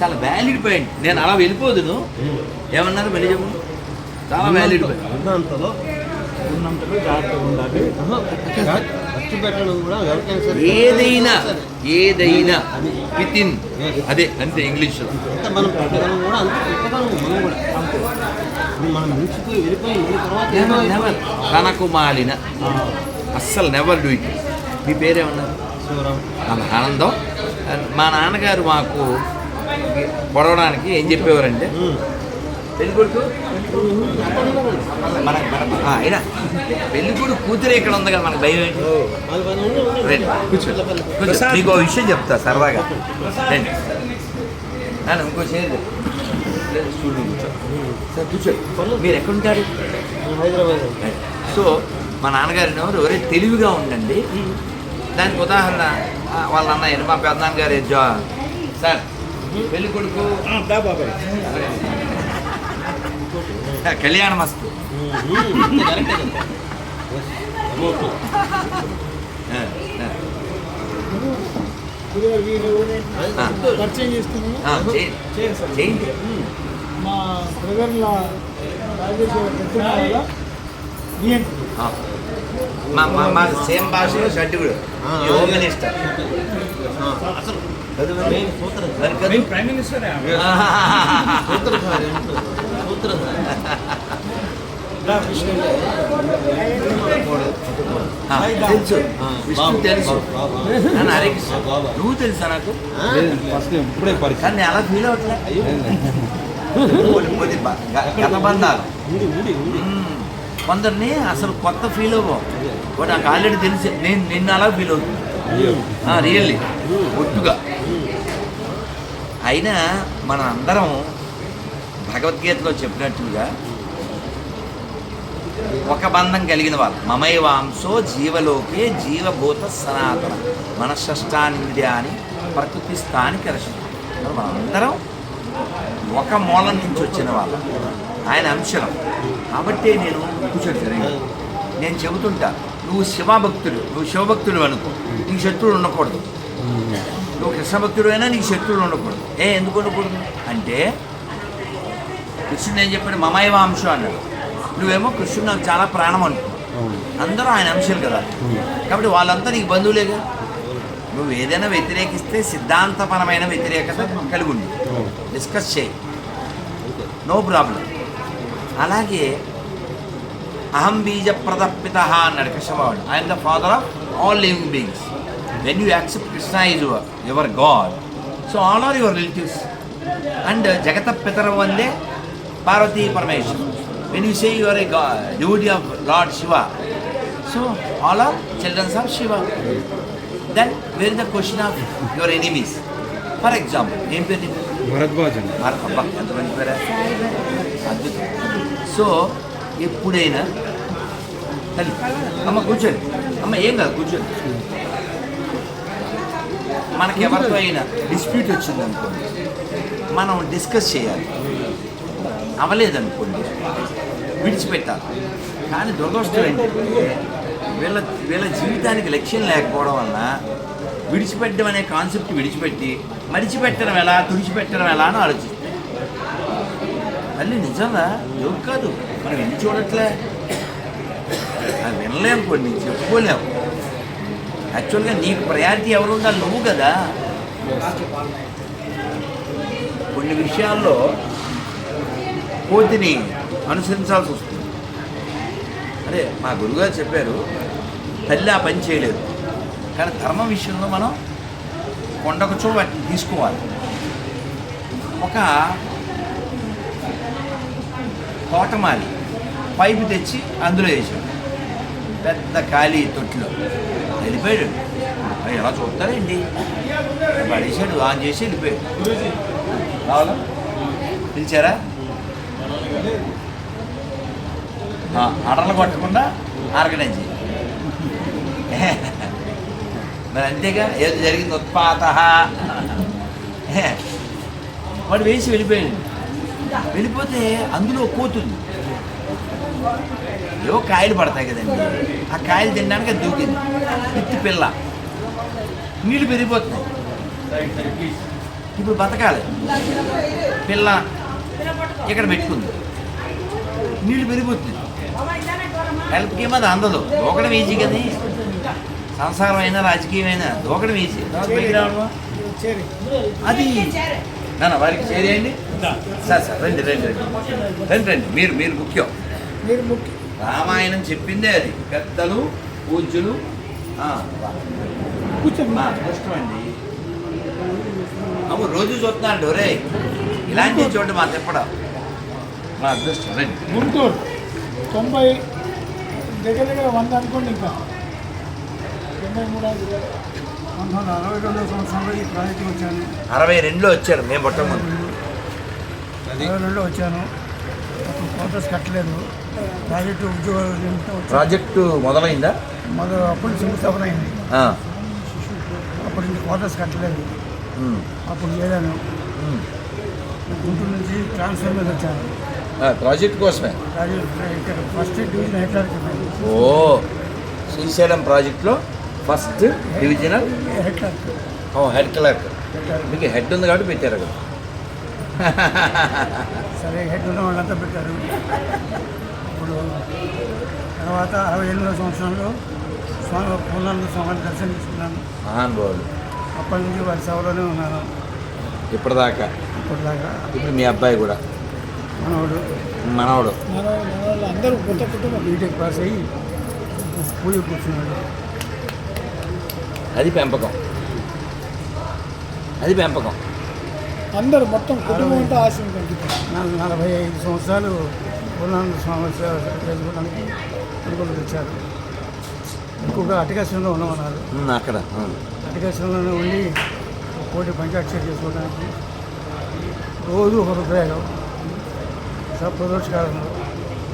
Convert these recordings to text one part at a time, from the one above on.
చాలా valid point నేను అలా వెళ్ళిపోదును. ఏమన్నారు మళ్ళీ చెప్పు? చాలా వ్యాలిడ్ పాయింట్ ఉన్నంతలో ఉన్నంతలో జాగ్రత్తగా ఉండాలి. ఖర్చు పెట్టడం కూడా ఏదైనా ఏదైనా విత్ ఇన్ అదే అంతే ఇంగ్లీష్లో. ఎంత మనం పెట్టగలం కూడా అంత పెట్టగలం మనం కూడా అంతే. ఇప్పుడు మనం మించిపోయి వెళ్ళిపోయి వెళ్ళిన తర్వాత ఏమో నెవర్ తనకు మాలిన అస్సలు నెవర్ డూ ఇట్ మీ పేరేమన్నారు? మన ఆనందం. మా నాన్నగారు మాకు పొడవడానికి ఏం చెప్పేవారంటే పెళ్ళి కొడుకు మన మన- ఆ, అయినా పెళ్ళి కొడుకు కూతురు ఇక్కడ ఉంది కదా మనకు భయం ఏంటి? రండి కూర్చో కూర్చో మీకు విషయం చెప్తా సరదాగా. రండి. నాన్న ఇంకో చేయండి స్టూడియో కూర్చో. సార్ కూర్చో. మీరు ఎక్కడుంటారు హైదరాబాద్. సో మా నాన్నగారు ఎవరు? ఎవరే తెలివిగా ఉండండి. దానికి ఉదాహరణ వాళ్ళ అన్నయ్య మా పెద్దనాన్నగారు జా సార్ పెళ్ళి కొడుకు. కళ్యాణ మస్తు. చేయండి మా బ్రదర్ల రాజేశ్వర పెద్దమ్మ వల్ల నియంత్రణ ఆ. మా మా మా సేమ్ భాషలో షడ్డుగుడు హోమ్ మినిస్టర్ అసలు? ప్రైమ్ మినిస్టర్ తెలుసు విష్ణు తెలుసు హరే కృష్ణ. నువ్వు తెలుసా నాకు. ఇప్పుడే పరిచయం. కానీ నేను అలా ఫీల్ గ- గత బంధాలు. ఉండి ఉండి ఉండి మ్మ్. కొందరిని అసలు కొత్త ఫీల్ అవ్వం వాడు నాకు ఆల్రెడీ తెలిసి నేను నిన్ను అలా ఫీల్ అవుతున్నా రియల్లీ ఒట్టుగా. అయినా మనం అందరం భగవద్గీతలో చెప్పినట్టుగా ఒక బంధం కలిగిన వాళ్ళు. మమైవాంశో జీవలోకే జీవభూత సనాతన. మనషష్టానింద్రియాని ప్రకృతి స్థానిక రక్షణ మనం అందరం ఒక మూలం నుంచి వచ్చిన వాళ్ళు. ఆయన అంశం. కాబట్టి నేను కూర్చోండి సరే నేను చెబుతుంటా నువ్వు శివభక్తుడు నువ్వు శివభక్తుడు అనుకో. నీకు శత్రువులు ఉండకూడదు. నువ్వు కృష్ణభక్తుడు అయినా నీకు శత్రువులు ఉండకూడదు. ఏ ఎందుకు ఉండకూడదు? అంటే కృష్ణుడు ఏం చెప్పాడు? మమైవ అంశం అన్నాడు. నువ్వేమో కృష్ణుడు నాకు చాలా ప్రాణం అనుకో. అందరూ ఆయన అంశాలు కదా. కాబట్టి వాళ్ళంతా నీకు బంధువులేగా? నువ్వు ఏదైనా వ్యతిరేకిస్తే సిద్ధాంతపరమైన వ్యతిరేకత కలిగి ఉంది డిస్కస్ చేయి. నో ప్రాబ్లం అలాగే అహం బీజ ప్రదర్పిత అన్నాడు కృష్ణబాబుడు. I am the father of all living beings when you accept Krishna is your god so all are your relatives and జగత పితరం వందే Parvati Parameshwar. When you say your a duty of Lord Shiva so all are childrens of Shiva then where the question of your enemies for example ఏం పేరు? భరద్వాజ్ ఎంత మంచి పేరా? అద్భుతం. So ఎప్పుడైనా తల్లి అమ్మ కూర్చోండి. అమ్మ ఏం కాదు కూర్చోండి. మనకి ఎవరితో అయినా డిస్ప్యూట్ వచ్చింది అనుకోండి మనం డిస్కస్ చేయాలి. అవలేదనుకోండి విడిచిపెట్టాలి. కానీ దురదృష్టం ఏంటంటే వీళ్ళ వీళ్ళ జీవితానికి లక్ష్యం లేకపోవడం వలన విడిచిపెట్టడం అనే కాన్సెప్ట్ విడిచిపెట్టి మరిచిపెట్టడం ఎలా తుడిచిపెట్టడం ఎలా అని ఆలోచిస్తాం మళ్ళీ నిజంగా? ఎవరు కాదు. మనం ఎన్ని చూడట్లే? అది వినలేము కొన్ని చెప్పుకోలేము యాక్చువల్గా నీకు ప్రయారిటీ ఎవరు ఉండాలి? నువ్వు కదా. కొన్ని విషయాల్లో కోతిని అనుసరించాల్సి వస్తుంది. అదే మా గురుగారు చెప్పారు తల్లి ఆ పని చేయలేదు. కానీ ధర్మం విషయంలో మనం కొండకచో వాటిని తీసుకోవాలి. ఒక తోటమాలి పైపు తెచ్చి అందులో వేసాడు పెద్ద ఖాళీ తొట్టిలో. వెళ్ళిపోయాడు. మరి ఎలా చూస్తారండి? పడేసాడు ఆన్ చేసి వెళ్ళిపోయాడు. రావాలా? పిలిచారా? అడలు కొట్టకుండా ఆర్గనైజ్ చేయాలి మరి అంతేగా ఏదో జరిగింది ఉత్పాత వాడు వేసి వెళ్ళిపోయాడు. వెళ్ళిపోతే అందులో కోతుంది ఏవో కాయలు పడతాయి కదండి. ఆ కాయలు తినడానికి అది దూకింది. పిత్తి పిల్ల. నీళ్ళు పెరిగిపోతున్నాయి. ఇప్పుడు బతకాలి. పిల్ల ఇక్కడ పెట్టుకుంది. నీళ్ళు పెరిగిపోతుంది హెల్ప్కి ఏమో అది అందదు. దూకడం ఈజీ కదా. సంసారం అయినా రాజకీయం అయినా దూకడం ఈజీ అది. నాన్న వారికి చేరేయండి సార్ సార్ రండి రండి రండి. రండి రండి. మీరు మీరు ముఖ్యం. మీరు ముఖ్య. రామాయణం చెప్పిందే అది. పెద్దలు పూజ్యులు. అండి అవు రోజు చూస్తున్నాడు ఒరే. ఇలాంటి చోటు మా తిప్పడం. మా అదృష్టం రండి. గుంటూరు. తొంభై దగ్గర దగ్గర వంద అనుకోండి ఇంకా. అరవై రెండులో వచ్చారు మేము పుట్టకముందు అరవై రెండులో వచ్చాను. అప్పుడు క్వార్టర్స్ కట్టలేదు. ప్రాజెక్టు ఉద్యోగాలు. ప్రాజెక్టు మొదలైందా? మొదలు అప్పుడు శంకుస్థాపన అయింది. ఆ, అప్పటి నుంచి క్వార్టర్స్ కట్టలేదు. అప్పుడు చేరాను. గుంటూరు నుంచి ట్రాన్స్ఫర్ మీద వచ్చాను. ఆ, ప్రాజెక్ట్ కోసమే? ప్రాజెక్ట్ ఇక్కడ ఫస్ట్ డివిజన్ హెక్టార్కి ఓ శ్రీశైలం ప్రాజెక్ట్లో? First divisional? హెడ్ క్లర్క్ మీకు హెడ్ ఉంది కాబట్టి పెట్టారు అక్కడ సరే హెడ్ ఉన్న వాళ్ళంతా పెట్టారు. ఇప్పుడు తర్వాత అరవై ఎనిమిదో సంవత్సరంలో స్వామి పూర్ణానంద స్వామిని దర్శనం చేసుకున్నాను మహానుభావుడు. అప్పటి నుంచి వారి సేవలోనే ఉన్నాను. ఇప్పటిదాకా. ఇప్పటిదాకా. ఇప్పుడు మీ అబ్బాయి కూడా. మనవాడు. మనవడు. అందరూ కొత్త కుటుంబం. బీటెక్ పాస్ అయ్యి పూజ కూర్చున్నాడు. అది పెంపకం. అది పెంపకం. అందరూ మొత్తం కుటుంబం అంతా ఆశీర్వదించారు నలభై ఐదు సంవత్సరాలు పూర్ణానంద స్వామి సేవ చేసుకోవడానికి అనుకుంటూ వచ్చారు. ఎక్కువగా అటకాశ్రంలో ఉన్నామన్నారు అక్కడ. అటకాశ్రంలోనే ఉండి కోటి పంచాక్షరి చేసుకోవడానికి రోజు ఒక ప్రయోగం ప్రదోషకాలంలో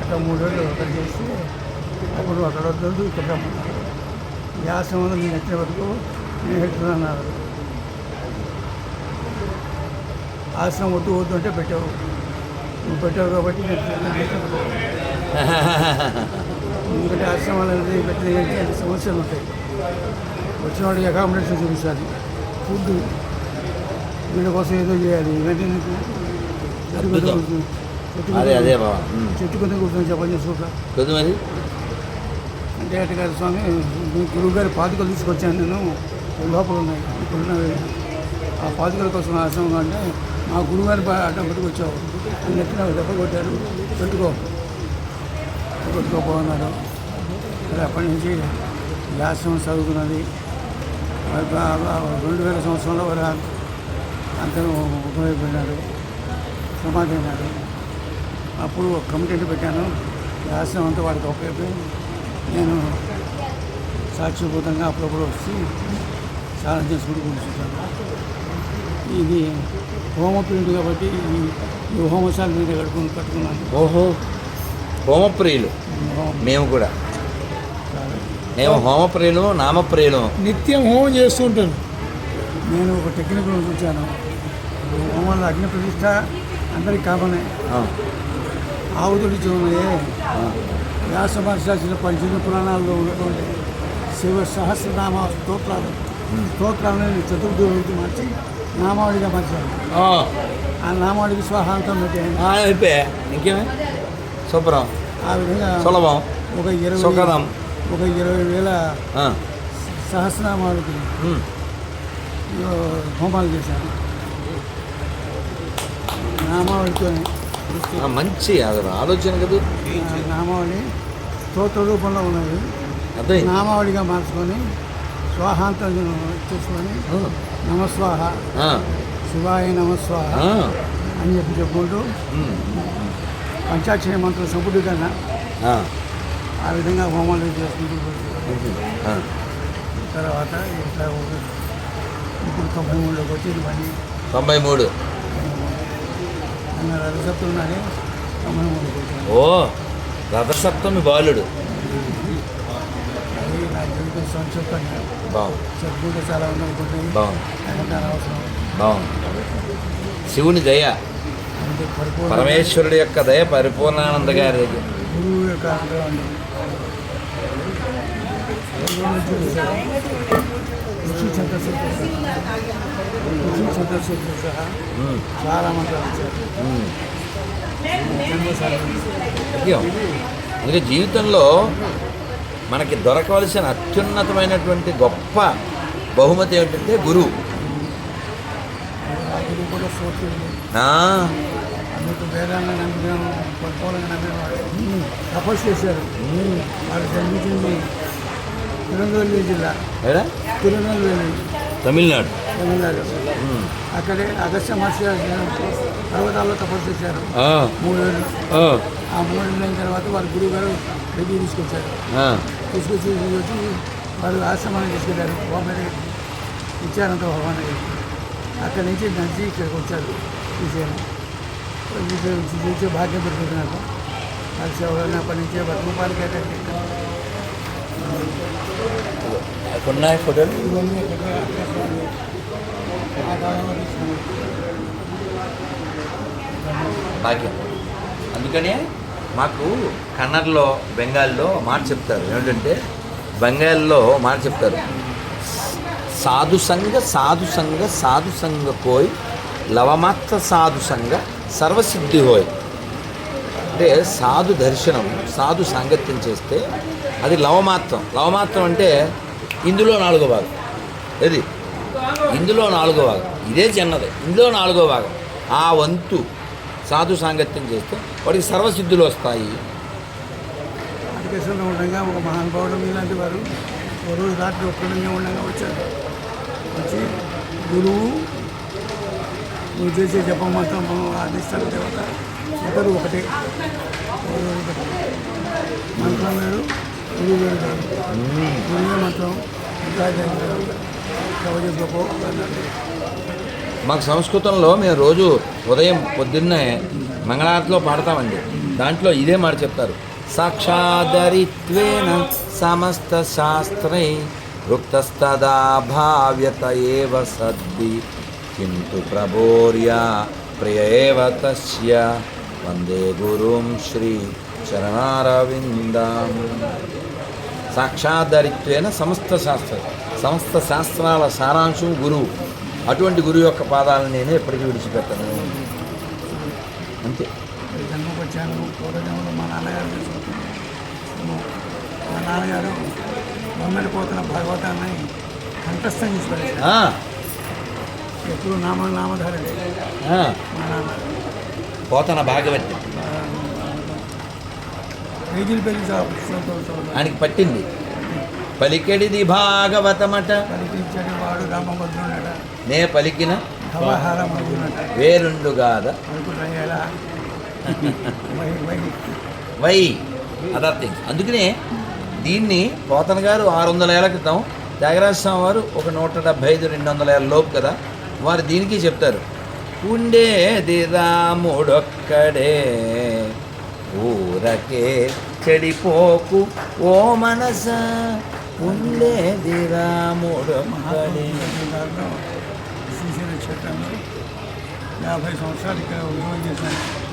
అక్కడ మూడేళ్ళు అక్కడ చేసి అప్పుడు అక్కడ వద్దు ఇక్కడ ఆశ్రమంలో నేను ఎత్తిన వరకు నేను వెళ్తున్నాను ఆశ్రమం వద్దు వద్దు అంటే పెట్టావు. నువ్వు పెట్టావు కాబట్టి. ఎందుకంటే ఆశ్రమాలు అనేది పెట్టిన ఏంటి సమస్యలు ఉంటాయి. వచ్చిన వాడికి అకామిడేషన్ చూపించాలి. ఫుడ్ వీళ్ళ కోసం ఏదో చేయాలి. ఇవన్నీ చెట్టు కింద. కూర్చొని- చెప్పని చేసుకుంటా కొద్ది గారి స్వామి మీ గురువు గారి పాదుకలు తీసుకొచ్చాను నేను. లోపల ఉన్నాయి. ఇప్పుడున్నవి ఆ పాదుకల కోసం ఆశ్రమం అంటే మా గురువు గారి అడ్డం పట్టుకొచ్చావు అని నెట్టిన దెబ్బ కొట్టారు. పెట్టుకో. పెట్టుకోపోన్నారు అప్పటి నుంచి ఈ ఆశ్రమం చదువుకున్నది. రెండు వేల సంవత్సరంలో వారు అందరూ ఉపయోగపడినారు. సమాధి అయినారు. అప్పుడు ఒక పెట్టాను. ఈ ఆశ్రమం అంతా వాడికి ఉపయోగపడింది నేను సాక్షిభూతంగా అప్పుడప్పుడు వచ్చి స్నానం చేసుకుంటూ కూర్చుంటాను. ఇది హోమప్రియుడు కాబట్టి ఈ- హోమశాల మీద కట్టుకుని కట్టుకున్నాను. ఓహో హోమప్రియులు. హోమం. మేము కూడా. మేము హోమప్రియులు నామప్రియులు. నిత్యం హోమం చేస్తుంటాను నేను ఒక టెక్నికల్ చూశాను. హోమంలో అగ్ని ప్రతిష్ట అందరికి కామనే. ఆవుతుడి చూడయే ఆ. వ్యాస మహర్షి పంచమ పురాణాల్లో ఉన్నటువంటి శివ సహస్రనామ స్తోత్రాలు స్తోత్రాలను చతుర్థి మార్చి నామావళిగా మార్చారు. ఆ, ఆ నామావళికి స్వాహాంతం పెట్టాను ఇంకేమే? శుభ్రం ఆ విధంగా సులభం. ఒక ఇరవై ఒక ఇరవై వేల సహస్రనామాలకి హోమాలు చేశాను నామావళితో ఆ, మంచి ఆలోచన కదా. నామావళి స్తోత్ర రూపంలో ఉన్నది. నామావళిగా మార్చుకొని స్వాహాంతం చేసుకొని నమస్వాహ శివాయ నమస్వాహ అని చెప్పి చెప్పుకుంటూ. పంచాక్షరి మంత్రం సంపుటీకరణ ఆ, ఆ విధంగా హోమాలు చేసుకుంటూ. తర్వాత ఇట్లా ఇప్పుడు తొంభై మూడులోకి వచ్చి ఇవన్నీ తొంభై మూడు. అన్న రథసప్తులు ఓ రథసప్తమి బాలుడు. శివుని దయ పరమేశ్వరుడి యొక్క దయ పరిపూర్ణానంద గారి దగ్గర. చాలా మంది వచ్చారు ఉమ్. జన్మసారి అయ్యో అందుకే జీవితంలో మనకి దొరకవలసిన అత్యున్నతమైనటువంటి గొప్ప బహుమతి ఏమిటంటే గురువు తపస్సు చేశారు. జన్మించింది తిరునెల్వేలి జిల్లా? తిరునెల్వేలి తమిళనాడు. తమిళనాడు. అక్కడే అగస్త్య మహర్షి పర్వతాల్లో తపస్సు చేశారు. ఆ, మూడేళ్ళు ఆ, ఆ మూడేళ్ళు అయిన తర్వాత వాళ్ళ గురువు గారు దగ్గర తీసుకొచ్చారు. తీసుకొచ్చి వచ్చి వాళ్ళు ఆశ్రమాన్ని తీసుకెళ్ళారు బాంబే ఇచ్చారంత భవనానికి అక్కడి నుంచి నడిచి ఇక్కడికి వచ్చారు. చూసాను చూసే భాగ్యం దొరుకుతుంది నాకు. కలిసి ఎవరైనా అప్పటి నుంచే రూపాయలకి అయితే ఉన్నాయి ఫోటోలు? ఇవన్నీ ఇక్కడ ఆ కాలంలో తీసుకున్నాను భాగ్యం. అందుకనే మాకు కన్నడలో బెంగాల్లో మాట చెప్తారు. ఏమిటంటే బెంగాల్లో మాట చెప్తారు. సాధుసంగ సాధుసంగ సాధుసంగ కోయ్ లవమాత్ర సాధుసంగ సర్వసిద్ధి హోయ్. అంటే సాధు దర్శనం సాధు సాంగత్యం చేస్తే అది లవమాత్రం. లవమాత్రం అంటే ఇందులో నాలుగో భాగం. ఏది? ఇందులో నాలుగో భాగం. ఇదే చిన్నది. ఇందులో నాలుగో భాగం. ఆ వంతు సాధు సాంగత్యం చేస్తే వాడికి సర్వసిద్ధులు వస్తాయి. అధికేశంలో ఉండగా ఒక మహానుభావుడు మీలాంటి వారు రోజు రాత్రి ఒక్కడంగా ఉండగా వచ్చారు. వచ్చి గురువు నువ్వు చేసే జపం మాత్రం అధిష్టాన దేవత ఇద్దరు ఒకటే. మంత్రం వేరు గురువు వేరు గురువే మంత్రం ఇంకా మాకు సంస్కృతంలో మేము రోజు ఉదయం పొద్దున్నే మంగళారతిలో పాడతామండి. దాంట్లో ఇదే మాట చెప్తారు. సాక్షాదరిత్వేన సమస్త శాస్త్రై వృక్తస్తదా భావ్యత ఏవ సద్ది. కింటు ప్రభోర్య ప్రియవ తస్య. వందే గురుం శ్రీ చరణారవిందాం. సాక్షాధారిత్వేన సమస్త శాస్త్రం. సమస్త శాస్త్రాల సారాంశం గురువు. అటువంటి గురువు యొక్క పాదాలను నేను ఎప్పటికీ విడిచిపెట్టను. అంతే. వచ్చాను మా నాన్నగారు మా నాన్నగారు భగవతాన్ని కంఠస్థం చేసి ఎప్పుడు నామ మా నాన్న. పోతన భాగవతి. పేజీలు ఆయనకి పట్టింది. పలికెడిది భాగవతమట. నే పలికిన వేరుండుగాద వై అదర్ థింగ్స్ అందుకనే దీన్ని పోతన గారు ఆరు వందల ఏళ్ళ క్రితం త్యాగరాజ స్వామి వారు ఒక నూట డెబ్భై ఐదు రెండు వందల ఏళ్ళ లోపు కదా వారు దీనికి చెప్తారు. ఉండేది రాముడొక్కడే ఊరకే చెడిపోకు ఓ మనస. ఉండేది దాంట్లో శ్రీశైల క్షేత్రంలో యాభై సంవత్సరాలు ఇక్కడ ఉద్యోగం చేశాను.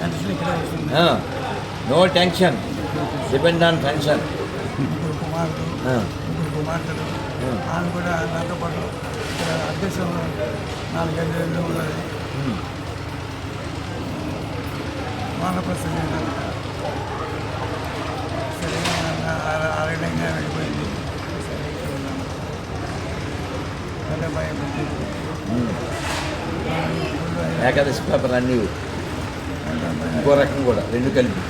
పెన్షన్ ఇక్కడే వస్తుంది. ఆ. No tension. Depend on tension ముగ్గురు కుమారుడు. ముగ్గురు కుమార్తెలు. ఆమె కూడా నాతో పాటు ఇక్కడ అధ్యక్షంలో నాలుగైదు ఏళ్ళు ఉమ్. వానప్రస్థ సరే ఆ- ఆరేళ్ళంగా వెళ్ళిపోయింది సరే ఇక్కడ ఉన్నాను పెద్ద భయం పుట్టింది. ఉమ్. అయినా- ఏకాదశి పేపర్ అన్నీ. ఇంకో రకం కూడా రెండు కలిపి.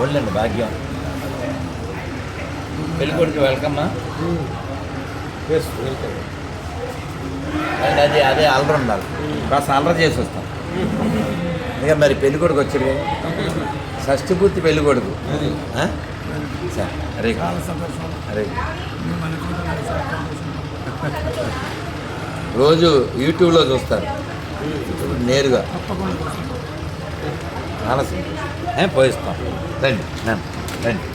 ఒళ్ళండి భాగ్యం. పెళ్ళికొడికి వెల్కమ్మా? వెల్కమ్ అండ్ అది అదే అల్లరి ఉండాలి కాస్త అల్లరి చేసి వస్తాం. ఇక మరి పెళ్ళికొడుకు వచ్చాడు కదా షష్ఠి పూర్తి పెళ్ళికొడుకు అది. ఆ? సరే అరే అరే రోజు యూట్యూబ్లో చూస్తారు. నేరుగా. చాలా సంతోషం. పోయిస్తాం రండి రండి.